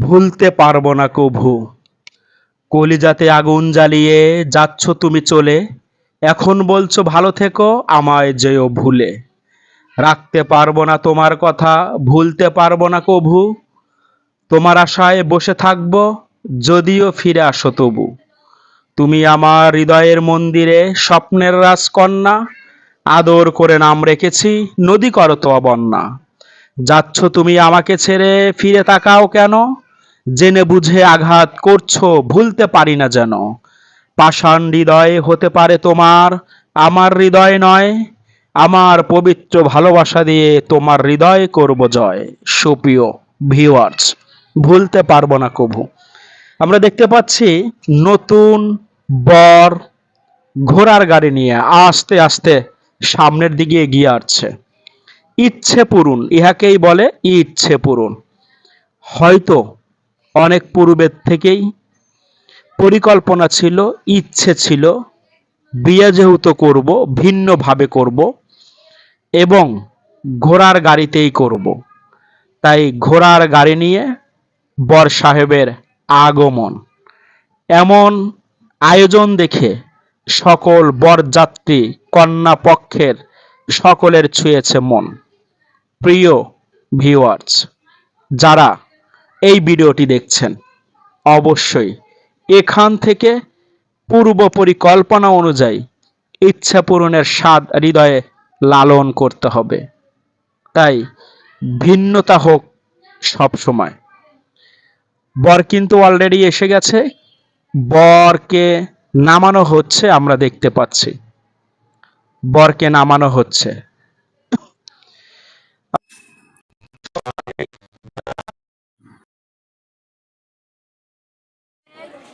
ভুলতে পারব না কভু। কলিজাতে আগুন জ্বালিয়ে যাচ্ছ তুমি চলে। এখন বলছো, ভালো থেকো, আমায় যেও ভুলে। রাখতে পারব না তোমার কথা, ভুলতে পারব না কভু। তোমার আশায় বসে থাকব, যদিও ফিরে আসো তবু। তুমি আমার হৃদয়ের মন্দিরে স্বপ্নের রাজকন্যা, আদর করে নাম রেখেছি, নদী করো তো বন্যা। যাচ্ছ তুমি আমাকে ছেড়ে ফিরে তাকাও কেন? জেনে বুঝে আঘাত করছ, ভুলতে পারি না যেন। পাষাণ হৃদয় হতে পারে তোমার, আমার হৃদয় নয়। আমার পবিত্র ভালোবাসা দিয়ে তোমার হৃদয় করব জয়। সুপ্রিয় ভিউয়ার্স ভুলতে পারব না কভু। আমরা দেখতে পাচ্ছি নতুন বর ঘোড়ার গাড়ি নিয়ে আস্তে আস্তে সামনের দিকে এগিয়ে আসছে। ইচ্ছে পূরণ ইহাকেই বলে ইচ্ছে পূরণ হয়তো অনেক পূর্বের থেকেই পরিকল্পনা ছিল, ইচ্ছে ছিল, বিয়ে যেহেতু করব, ভিন্নভাবে করব এবং ঘোড়ার গাড়িতেই করব। তাই ঘোড়ার গাড়ি নিয়ে বর সাহেবের আগমন। এমন আয়োজন দেখে সকল বরযাত্রী কন্যা পক্ষের সকলের ছুঁয়েছে মন। প্রিয় ভিউয়ার্স, যারা এই ভিডিওটি দেখছেন, অবশ্যই এখান থেকে পূর্ব পরিকল্পনা অনুযায়ী ইচ্ছা পূরণের স্বাদ হৃদয়ে লালন করতে হবে। তাই ভিন্নতা হোক সব সময়। বর কিন্তু অলরেডি এসে গেছে। বরকে নামানো হচ্ছে, আমরা দেখতে পাচ্ছি। বরকে নামানো হচ্ছে।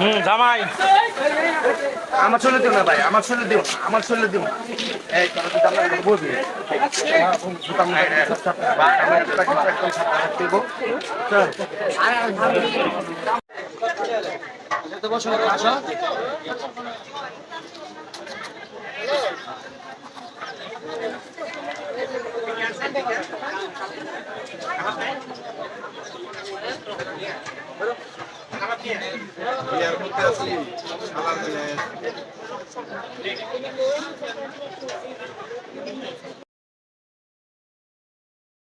হুম জামাই আমার চলে দিও না ভাই আমার চলে দিও আমার চলে দিও না এই এয়ারপোর্টে আছি খালার